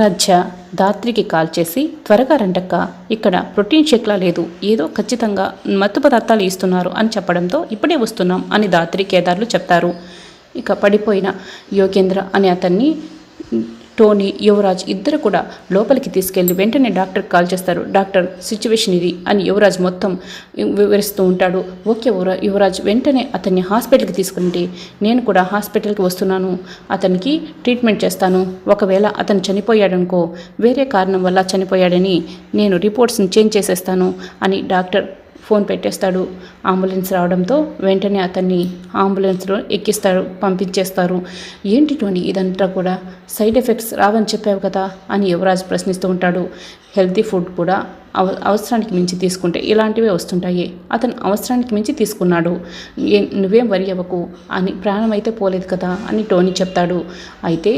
రాజ్య దాత్రికి కాల్ చేసి త్వరగా రండక్క ఇక్కడ ప్రోటీన్ షేక్లా లేదు. ఏదో ఖచ్చితంగా మత్తు పదార్థాలు ఇస్తున్నారు అని చెప్పడంతో ఇప్పుడే వస్తున్నాం అని దాత్రి కేదార్లు చెప్తారు. ఇక పడిపోయిన యోగేంద్ర అనే అతన్ని టోనీ యువరాజ్ ఇద్దరు కూడా లోపలికి తీసుకెళ్ళి వెంటనే డాక్టర్కి కాల్ చేస్తారు. డాక్టర్ సిచ్యువేషన్ ఇది అని యువరాజ్ మొత్తం వివరిస్తూ ఉంటాడు. ఓకే యువరాజ్ వెంటనే అతన్ని హాస్పిటల్కి తీసుకుంటే నేను కూడా హాస్పిటల్కి వస్తున్నాను. అతనికి ట్రీట్మెంట్ చేస్తాను. ఒకవేళ అతను చనిపోయాడనుకో వేరే కారణం వల్ల చనిపోయాడని నేను రిపోర్ట్స్ని చేంజ్ చేసేస్తాను అని డాక్టర్ ఫోన్ పెట్టేస్తాడు. అంబులెన్స్ రావడంతో వెంటనే అతన్ని అంబులెన్స్లో ఎక్కిస్తారు పంపించేస్తారు. ఏంటి టోనీ ఇదంతా కూడా? సైడ్ ఎఫెక్ట్స్ రావని చెప్పావు కదా అని యువరాజ్ ప్రశ్నిస్తూ ఉంటాడు. హెల్తీ ఫుడ్ కూడా అవ అవసరానికి మించి తీసుకుంటే ఇలాంటివే వస్తుంటాయి. అతను అవసరానికి మించి తీసుకున్నాడు. ఏ నువ్వేం వరి అవ్వకు అని ప్రాణం అయితే పోలేదు కదా అని టోనీ చెప్తాడు. అయితే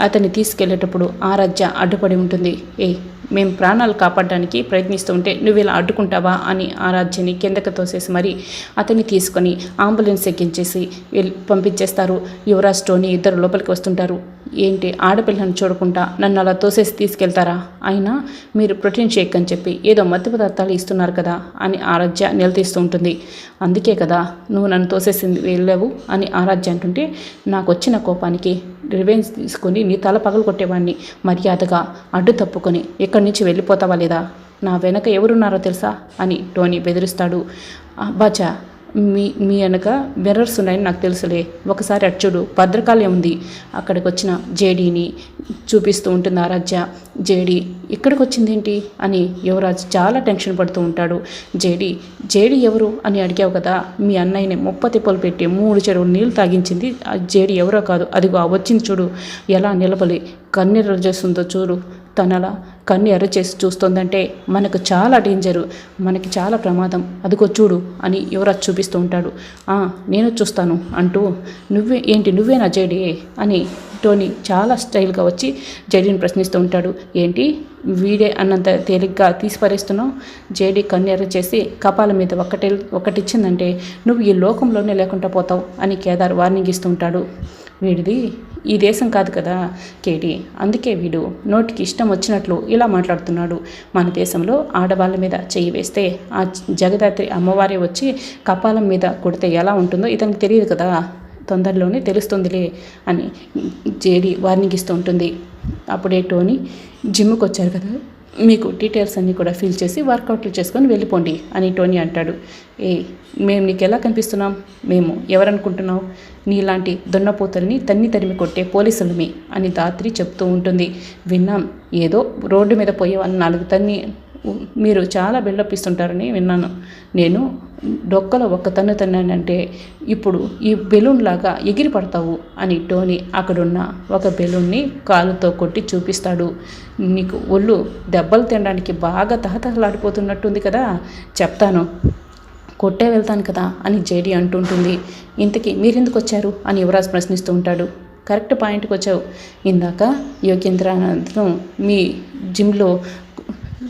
అతన్ని తీసుకెళ్ళేటప్పుడు ఆరాధ్య అడ్డుపడి ఉంటుంది. ఏ మేము ప్రాణాలు కాపాడడానికి ప్రయత్నిస్తూ ఉంటే నువ్వు ఇలా అడ్డుకుంటావా అని ఆరాధ్యని కిందకు తోసేసి మరి అతన్ని తీసుకొని అంబులెన్స్ ఎక్కించేసి వెళ్ళి పంపించేస్తారు. యువరాజ్ టోనీ ఇద్దరు లోపలికి వస్తుంటారు. ఏంటి ఆడపిల్లని చూడకుండా నన్ను అలా తోసేసి తీసుకెళ్తారా? అయినా మీరు ప్రోటీన్ షేక్ అని చెప్పి ఏదో మత్తు పదార్థాలు ఇస్తున్నారు కదా అని ఆరాధ్య నిలదీస్తూ ఉంటుంది. అందుకే కదా నువ్వు నన్ను తోసేసింది వెళ్ళావు అని ఆరాధ్య అంటుంటే నాకు వచ్చిన కోపానికి రివెంజ్ తీసుకొని నీ తల పగలు కొట్టేవాడిని మర్యాదగా అడ్డు తప్పుకొని ఇక్కడి నుంచి వెళ్ళిపోతావా లేదా? నా వెనక ఎవరున్నారో తెలుసా? అని టోనీ బెదిరిస్తాడు. బాచా మీ మీ వెనక మిర్రర్స్ ఉన్నాయని నాకు తెలుసులే. ఒకసారి అటు చూడు భద్రకాళి ఉంది. అక్కడికి వచ్చిన జేడీని చూపిస్తూ ఉంటుంది ఆరాధ్య జేడీ ఇక్కడికి వచ్చింది ఏంటి అని యువరాజ్ చాలా టెన్షన్ పడుతూ ఉంటాడు. జేడీ జేడీ ఎవరు? అని అడిగావు కదా. మీ అన్నయ్యని ముప్ప తిప్పలు పెట్టి మూడు చెరువులు నీళ్ళు తాగించింది ఆ జేడీ ఎవరో కాదు. అదిగో ఆ వచ్చింది చూడు. ఎలా నిలబలి కన్నీరు చేస్తుందో చూడు. తనలా కన్ను ఎర్ర చేసి చూస్తోందంటే మనకు చాలా డేంజరు మనకి చాలా ప్రమాదం. అదిగో చూడు అని యువరాజ్ చూపిస్తూ ఉంటాడు. నేను చూస్తాను అంటూ నువ్వే ఏంటి నువ్వేనా జేడీ అని టోనీ చాలా స్టైల్గా వచ్చి జేడీని ప్రశ్నిస్తూ ఉంటాడు. ఏంటి వీడే అన్నంత తేలిగ్గా తీసిపరేస్తున్నావు? జేడీ కన్నెర్ర చేసి కపాల మీద ఒక్కటే ఒకటిచ్చిందంటే నువ్వు ఈ లోకంలోనే లేకుండా పోతావు అని కేదార్ వార్నింగ్ ఇస్తూ ఉంటాడు. వీడిది ఈ దేశం కాదు కదా కేటీ. అందుకే వీడు నోటికి ఇష్టం వచ్చినట్లు ఇలా మాట్లాడుతున్నాడు. మన దేశంలో ఆడవాళ్ళ మీద చెయ్యి వేస్తే ఆ జగదాత్రి అమ్మవారే వచ్చి కపాలం మీద కొడితే ఎలా ఉంటుందో ఇతనికి తెలియదు కదా. తొందరలోనే తెలుస్తుందిలే అని జేడి వార్నింగ్ ఇస్తూ ఉంటుంది. అప్పుడే టోనీ జిమ్కి వచ్చారు కదా. మీకు డీటెయిల్స్ అన్నీ కూడా ఫిల్ చేసి వర్కౌట్లు చేసుకొని వెళ్ళిపోండి అని టోనీ అంటాడు. ఏ మేము నీకు ఎలా కనిపిస్తున్నాం? మేము ఎవరనుకుంటున్నావు? నీలాంటి దున్నపోతల్ని తన్ని తరిమి కొట్టే పోలీసులమి అని దాత్రి చెప్తూ ఉంటుంది. విన్నాం ఏదో రోడ్డు మీద పోయే నాలుగు తన్ని మీరు చాలా బిల్డప్ ఇస్తుంటారని విన్నాను. నేను డొక్కలో ఒక్క తన్ను తన్నానంటే ఇప్పుడు ఈ బెలూన్ లాగా ఎగిరి పడతావు అని టోనీ అక్కడున్న ఒక బెలూన్ని కాలుతో కొట్టి చూపిస్తాడు. నీకు ఒళ్ళు దెబ్బలు తినడానికి బాగా తహతహలాడిపోతున్నట్టుంది కదా? చెప్తాను. కొట్టే వెళ్తాను కదా? అని జేడీ అంటుంటుంది. ఇంతకీ మీరెందుకు వచ్చారు? అని యువరాజ్ ప్రశ్నిస్తూ ఉంటాడు. కరెక్ట్ పాయింట్కి వచ్చావు. ఇందాక యోగేంద్రానందం మీ జిమ్లో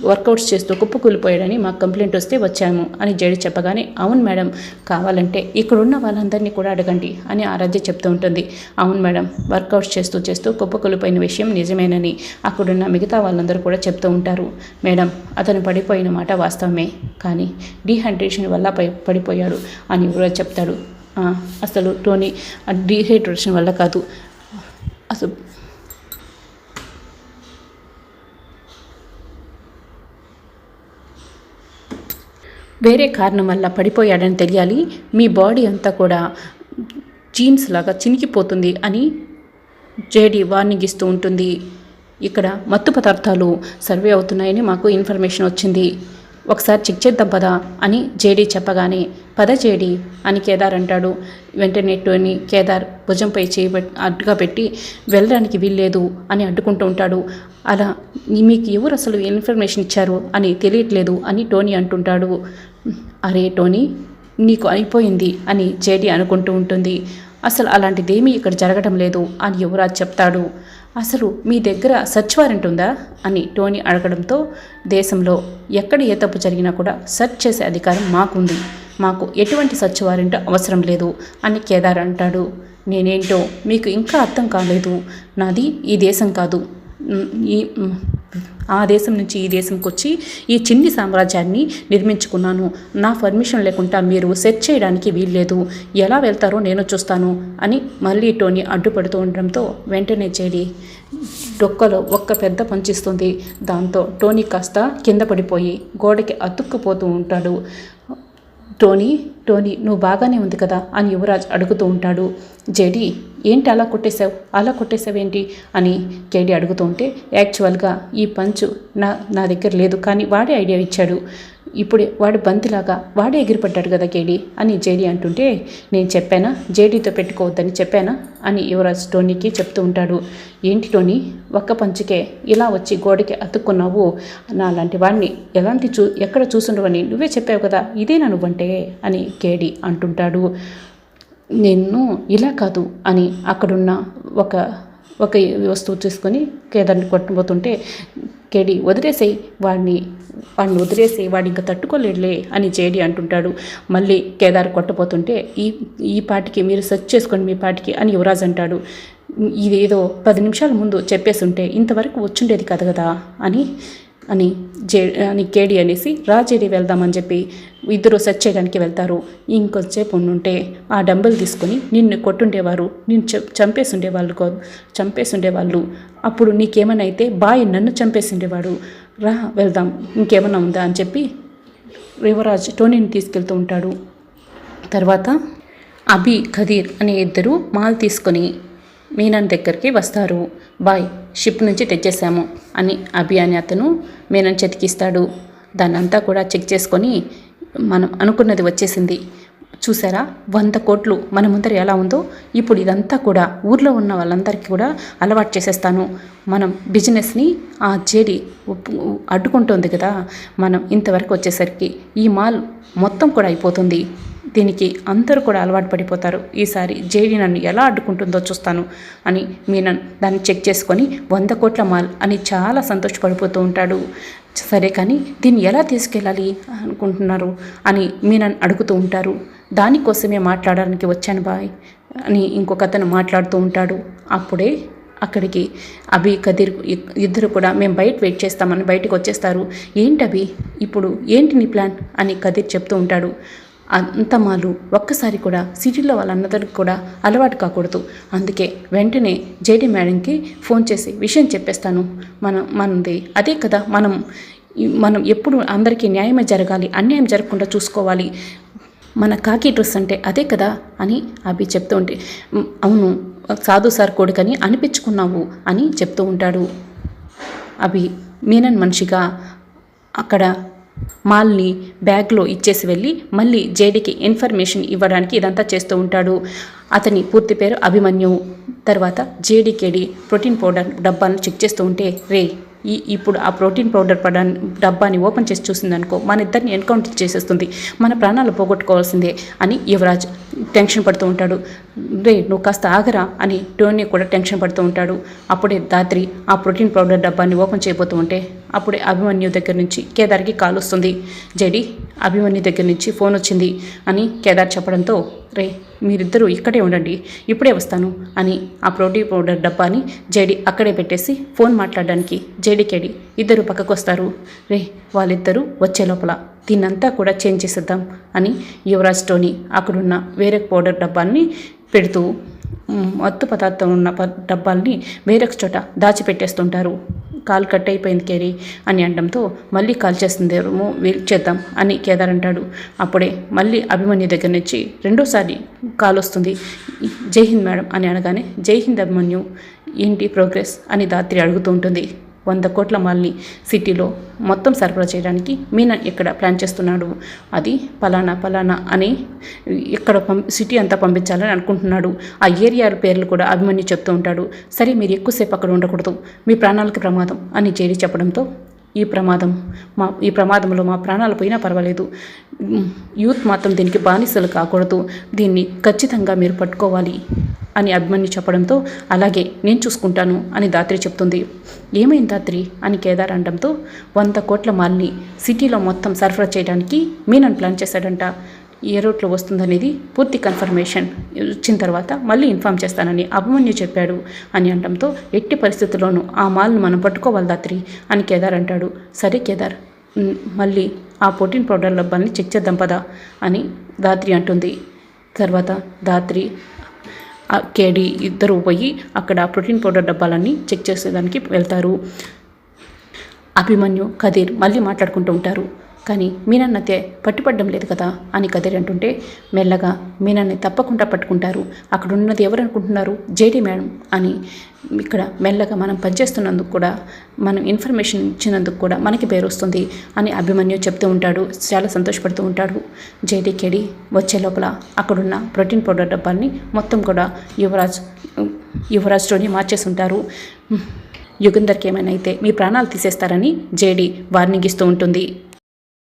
వర్కౌట్స్ చేస్తూ కుప్పకూలిపోయాడని మాకు కంప్లైంట్ వస్తే వచ్చాము అని జడి చెప్పగానే అవును మేడం కావాలంటే ఇక్కడున్న వాళ్ళందరినీ కూడా అడగండి అని ఆరాధ్య చెప్తూ ఉంటుంది. అవును మేడం వర్కౌట్స్ చేస్తూ చేస్తూ కుప్పకూలిపోయిన విషయం నిజమేనని అక్కడున్న మిగతా వాళ్ళందరూ కూడా చెప్తూ ఉంటారు. మేడం అతను పడిపోయిన మాట వాస్తవమే కానీ డీహైడ్రేషన్ వల్ల పై పడిపోయాడు అని ఎవరో చెప్తాడు. అసలు టోనీ డీహైడ్రేషన్ వల్ల కాదు. అసలు వేరే కారణం వల్ల పడిపోయాడని తెలియాలి. మీ బాడీ అంతా కూడా జీన్స్ లాగా చినికిపోతుంది అని జేడి వార్నింగ్ ఇస్తూ ఉంటుంది. ఇక్కడ మత్తు పదార్థాలు సర్వే అవుతున్నాయని మాకు ఇన్ఫర్మేషన్ వచ్చింది. ఒకసారి చెక్ చేద్దాం పదా అని జేడీ చెప్పగానే పదజేడి అని కేదార్ అంటాడు. వెంటనే టోని కేదార్ భుజంపై చేయి అడ్డుగా పెట్టి వెళ్ళడానికి వీల్లేదు అని అడ్డుకుంటూ ఉంటాడు. అలా మీకు ఎవరు అసలు ఇన్ఫర్మేషన్ ఇచ్చారు అని తెలియట్లేదు అని టోనీ అంటుంటాడు. అరే టోనీ నీకు అయిపోయింది అని జేడి అనుకుంటూ ఉంటుంది. అసలు అలాంటిదేమీ ఇక్కడ జరగడం లేదు అని యువరాజ్ చెప్తాడు. అసలు మీ దగ్గర సర్చ్ వారెంట్ ఉందా? అని టోనీ అడగడంతో దేశంలో ఎక్కడ ఏ తప్పు జరిగినా కూడా సెర్చ్ చేసే అధికారం మాకుంది. మాకు ఎటువంటి సర్చ్ అవసరం లేదు అని కేదార్ అంటాడు. నేనేంటో మీకు ఇంకా అర్థం కాలేదు. నాది ఈ దేశం కాదు. ఈ ఆ దేశం నుంచి ఈ దేశంకి వచ్చి ఈ చిన్ని సామ్రాజ్యాన్ని నిర్మించుకున్నాను. నా పర్మిషన్ లేకుండా మీరు సెట్ చేయడానికి వీల్లేదు. ఎలా వెళ్తారో నేను చూస్తాను అని మళ్ళీ టోనీ అడ్డుపడుతూ ఉండడంతో వెంటనే చేడి డొక్కలో ఒక్క పెద్ద పంచిస్తుంది. దాంతో టోనీ కాస్త కింద పడిపోయి గోడకి అతుక్కుపోతూ ఉంటాడు. టోనీ టోనీ నువ్వు బాగానే ఉంది కదా అని యువరాజ్ అడుగుతూ ఉంటాడు. జేడి ఏంటి అలా కొట్టేశావు? అలా కొట్టేశావేంటి? అని కేడి అడుగుతూ ఉంటే యాక్చువల్గా ఈ పంచు నా నా దగ్గర లేదు కానీ వాడే ఐడియా ఇచ్చాడు. ఇప్పుడే వాడు బంతిలాగా వాడే ఎగిరిపడ్డాడు కదా కేడి? అని జేడీ అంటుంటే నేను చెప్పానా? జేడీతో పెట్టుకోవద్దని చెప్పానా? అని యువరాజ్ టోనీకి చెప్తూ ఉంటాడు. ఏంటి టోనీ ఒక్క పంచుకే ఇలా వచ్చి గోడకి అతుక్కున్నావు? నా లాంటి వాడిని ఎలాంటి చూ ఎక్కడ చూసుండవని నువ్వే చెప్పావు కదా ఇదేనా నువ్వంటే? అని కేడి అంటుంటాడు. నిన్ను ఇలా కాదు అని అక్కడున్న ఒక ఒక వస్తువు చూసుకొని కేదాన్ని కొట్టబోతుంటే కేడి వదిలేసేయి వాడిని వాడిని వదిలేసి వాడు ఇంకా తట్టుకోలేడులే అని జేడి అంటుంటాడు. మళ్ళీ కేదార్ కొట్టబోతుంటే ఈ ఈ పాటికి మీరు సెర్చ్ చేసుకోండి మీ పాటికి అని యువరాజ్ అంటాడు. ఇదేదో పది నిమిషాల ముందు చెప్పేసి ఉంటే ఇంతవరకు వచ్చుండేది కదా కదా అని అని జే అని కేడి అనేసి రాజేడి వెళ్దామని చెప్పి ఇద్దరు సెర్చ్ చేయడానికి వెళ్తారు. ఇంకొంచేపు ఉండుంటే ఆ డంబుల్ తీసుకొని నిన్ను కొట్టుండేవారు నిన్ను చ చంపేసి ఉండేవాళ్ళు కాదు చంపేసి ఉండేవాళ్ళు అప్పుడు నీకేమైనా అయితే బాయ్ నన్ను చంపేసి ఉండేవాడు రా వెళ్దాం. ఇంకేమైనా ఉందా? అని చెప్పి యువరాజ్ టోనీని తీసుకెళ్తూ ఉంటాడు. తర్వాత అభి ఖదీర్ అనే ఇద్దరు మాల్ తీసుకొని మీనన్ దగ్గరికి వస్తారు. బాయ్ షిప్ నుంచి తెచ్చేసాము అని అభి అతను మీనన్ చెతికిస్తాడు. దాన్నంతా కూడా చెక్ చేసుకొని మనం అనుకున్నది వచ్చేసింది. చూసారా? వంద కోట్లు మన ముందర ఎలా ఉందో ఇప్పుడు ఇదంతా కూడా ఊర్లో ఉన్న వాళ్ళందరికీ కూడా అలవాటు చేసేస్తాను. మనం బిజినెస్ని ఆ జేడి అడ్డుకుంటుంది అడ్డుకుంటోంది కదా? మనం ఇంతవరకు వచ్చేసరికి ఈ మాల్ మొత్తం కూడా అయిపోతుంది. దీనికి అందరూ కూడా అలవాటు పడిపోతారు. ఈసారి జేడీ నన్ను ఎలా అడ్డుకుంటుందో చూస్తాను అని మీనన్ దాన్ని చెక్ చేసుకొని వంద కోట్ల మాల్ అని చాలా సంతోషపడిపోతూ ఉంటాడు. సరే కానీ దీన్ని ఎలా తీసుకెళ్ళాలి అనుకుంటున్నారు అని మీనన్ అడుగుతూ ఉంటారు. దానికోసమే మాట్లాడడానికి వచ్చాను బాయ్ అని ఇంకొక అతను మాట్లాడుతూ ఉంటాడు. అప్పుడే అక్కడికి అభి కదిర్ ఇద్దరు కూడా మేము బయట వెయిట్ చేస్తామని బయటకు వచ్చేస్తారు. ఏంటి అభి? ఇప్పుడు ఏంటి నీ ప్లాన్? అని కదిర్ చెప్తూ ఉంటాడు. అంత మాలు ఒక్కసారి కూడా సిటీలో వాళ్ళందరికీ కూడా అలవాటు కాకూడదు. అందుకే వెంటనే జేడీ మేడంకి ఫోన్ చేసి విషయం చెప్పేస్తాను. మనం మనది అదే కదా మనం మనం ఎప్పుడు అందరికీ న్యాయమే జరగాలి అన్యాయం జరగకుండా చూసుకోవాలి. మన కాకి డ్రెస్ అంటే అదే కదా అని అభి చెప్తూ ఉంటే అవును సాధు సార్ కొడుకని అనిపించుకున్నావు అని చెప్తూ ఉంటాడు. అభి మీనన్ మనిషిగా అక్కడ మాల్ని బ్యాగ్లో ఇచ్చేసి వెళ్ళి మళ్ళీ జేడీకి ఇన్ఫర్మేషన్ ఇవ్వడానికి ఇదంతా చేస్తూ ఉంటాడు. అతని పూర్తి పేరు అభిమన్యు. తర్వాత జేడీకేడి ప్రోటీన్ పౌడర్ డబ్బాను చెక్ చేస్తూ ఉంటే రే ఈ ఇప్పుడు ఆ ప్రోటీన్ పౌడర్ పడా డబ్బాని ఓపెన్ చేసి చూసిందనుకో మన ఇద్దరిని ఎన్కౌంటర్ చేసేస్తుంది. మన ప్రాణాలు పోగొట్టుకోవాల్సిందే అని యువరాజ్ టెన్షన్ పడుతూ ఉంటాడు. రే నువ్వు కాస్త ఆగరా అని టోనీ కూడా టెన్షన్ పడుతూ ఉంటాడు. అప్పుడే దాత్రి ఆ ప్రోటీన్ పౌడర్ డబ్బాని ఓపెన్ చేయబోతూ ఉంటే అప్పుడే అభిమన్యు దగ్గర నుంచి కేదార్కి కాల్ వస్తుంది. జడి అభిమన్యు దగ్గర నుంచి ఫోన్ వచ్చింది అని కేదార్ చెప్పడంతో రే మీరిద్దరూ ఇక్కడే ఉండండి ఇప్పుడే వస్తాను అని ఆ ప్రోటీన్ పౌడర్ డబ్బాని జేడి అక్కడే పెట్టేసి ఫోన్ మాట్లాడడానికి జేడికేడి ఇద్దరు పక్కకు వస్తారు రే వాళ్ళిద్దరూ వచ్చే లోపల దీన్నంతా కూడా చేంజ్ చేసేద్దాం అని యువరాజ్ టోనీ అక్కడున్న వేరే పౌడర్ డబ్బాన్ని పెడుతూ మత్తు పదార్థం ఉన్న ప డబ్బాల్ని వేరొక చోట దాచిపెట్టేస్తుంటారు. కాల్ కట్ అయిపోయింది కేరీ అని అనడంతో మళ్ళీ కాల్ చేస్తుందేమో వెయిట్ చేద్దాం అని కేదార్ అంటాడు. అప్పుడే మళ్ళీ అభిమన్యు దగ్గర నుంచి రెండోసారి కాల్ వస్తుంది. జై హింద్ మేడం అని అనగానే జై హింద్ అభిమన్యు ఏంటి ప్రోగ్రెస్ అని దాత్రి అడుగుతూ ఉంటుంది. వంద కోట్ల మాల్ని సిటీలో మొత్తం సరఫరా చేయడానికి మీనన్ ఇక్కడ ప్లాన్ చేస్తున్నాడు? అది పలానా పలానా అని ఇక్కడ పం సిటీ అంతా పంపించాలని అనుకుంటున్నాడు. ఆ ఏరియా పేర్లు కూడా అభిమన్యు చెప్తూ ఉంటాడు. సరే మీరు ఎక్కువసేపు అక్కడ ఉండకూడదు. మీ ప్రాణాలకు ప్రమాదం అని చేరి చెప్పడంతో ఈ ప్రమాదం మా ఈ ప్రమాదంలో మా ప్రాణాలు పోయినా పర్వాలేదు. యూత్ మాత్రం దీనికి బానిసలు కాకూడదు. దీన్ని ఖచ్చితంగా మీరు పట్టుకోవాలి. అని అభిమన్యు చెప్పడంతో అలాగే నేను చూసుకుంటాను అని దాత్రి చెప్తుంది. ఏమైంది దాత్రి? అని కేదార్ అనడంతో వంద కోట్ల మాల్ని సిటీలో మొత్తం సరఫరా చేయడానికి మీనన్ ప్లాన్ చేశాడంట. ఏ రూట్లో వస్తుందనేది పూర్తి కన్ఫర్మేషన్. వచ్చిన తర్వాత మళ్ళీ ఇన్ఫామ్ చేస్తానని అభిమన్యు చెప్పాడు అని అనడంతో ఎట్టి పరిస్థితుల్లోనూ ఆ మాల్ను మనం పట్టుకోవాలి దాత్రి అని కేదార్ అంటాడు. సరే కేదార్ మళ్ళీ ఆ ప్రోటీన్ పౌడర్ డబ్బాల్ని చెక్ చేద్దాం పదా అని దాత్రి అంటుంది. తర్వాత దాత్రి కేడీ ఇద్దరు పోయి అక్కడ ప్రోటీన్ పౌడర్ డబ్బాలన్నీ చెక్ చేసేదానికి వెళ్తారు. అభిమన్యు కదీర్ మళ్ళీ మాట్లాడుకుంటూ ఉంటారు. కానీ మీనన్నతే పట్టుపడ్డం లేదు కదా అని కదిరి అంటుంటే మెల్లగా మీనన్ని తప్పకుండా పట్టుకుంటారు. అక్కడ ఉన్నది ఎవరు అనుకుంటున్నారు జేడీ మేడం అని ఇక్కడ మెల్లగా మనం పనిచేస్తున్నందుకు కూడా మనం ఇన్ఫర్మేషన్ ఇచ్చినందుకు కూడా మనకి పేరు వస్తుంది అని అభిమన్యు చెప్తూ ఉంటాడు. చాలా సంతోషపడుతూ ఉంటాడు. జేడీ కేడి వచ్చే లోపల అక్కడున్న ప్రోటీన్ పౌడర్ డబ్బాల్ని మొత్తం కూడా యువరాజ్ యువరాజ్ స్టోరీ మార్చేసి యుగంధర్కి ఏమైనా అయితే మీ ప్రాణాలు తీసేస్తారని జేడీ వార్నింగ్ ఇస్తూ ఉంటుంది.